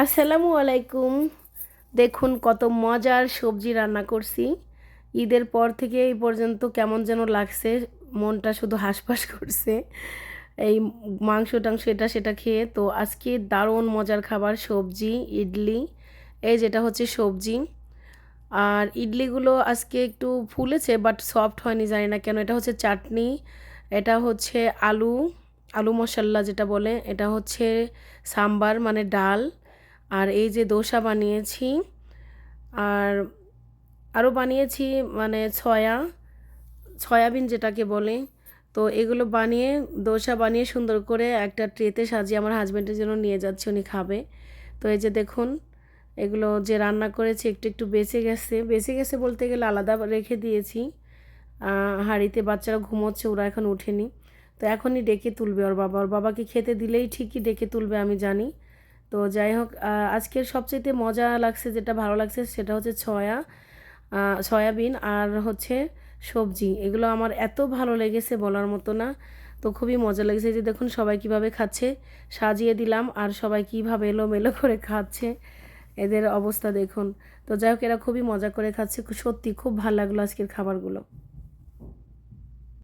আসসালামু আলাইকুম। দেখুন কত মজার সবজি রান্না করছি। ঈদের পর থেকে এই পর্যন্ত কেমন যেন লাগছে, মনটা শুধু হাঁসফাঁস করছে। এই মাংস টাংস এটা সেটা খেয়ে তো আজকে দারুণ মজার খাবার সবজি, ইডলি, এই যেটা হচ্ছে সবজি। আর ইডলিগুলো আজকে একটু ফুলেছে বাট সফট হয়নি, জানি না কেন। এটা হচ্ছে চাটনি, এটা হচ্ছে আলু আলু মশাল্লা যেটা বলে, এটা হচ্ছে সাম্বার মানে ডাল। আর এই যে দোসা বানিয়েছি, আর আরও বানিয়েছি মানে ছয়া সয়াবিন যেটাকে বলে। তো এগুলো বানিয়ে, দোসা বানিয়ে সুন্দর করে একটা ট্রেতে সাজিয়ে আমার হাজব্যান্ডের জন্য নিয়ে যাচ্ছে, উনি খাবে। তো এই যে দেখুন, এগুলো যে রান্না করেছি একটু একটু বেঁচে গেছে। বেঁচে গেছে বলতে গেলে আলাদা রেখে দিয়েছি। হাঁড়িতে বাচ্চারা ঘুমোচ্ছে, ওরা এখন উঠেনি তো এখনই ডেকে তুলবে ওর বাবা। ওর বাবাকে খেতে দিলেই ঠিকই ডেকে তুলবে, আমি জানি। তো যাই হোক আজকের সবচেয়ে মজা লাগছে, যেটা ভালো লাগছে সেটা হচ্ছে ছয়া সয়াবিন আর হচ্ছে সবজি। এগুলো আমার এত ভালো লেগেছে বলার মতো না, তো খুবই মজা লেগেছে। যে দেখুন সবাই কীভাবে খাচ্ছে, সাজিয়ে দিলাম আর সবাই কীভাবে এলোমেলো করে খাচ্ছে, এদের অবস্থা দেখুন। তো যাই হোক, এরা খুবই মজা করে খাচ্ছে, সত্যি খুব ভালো লাগল আজকের খাবারগুলো।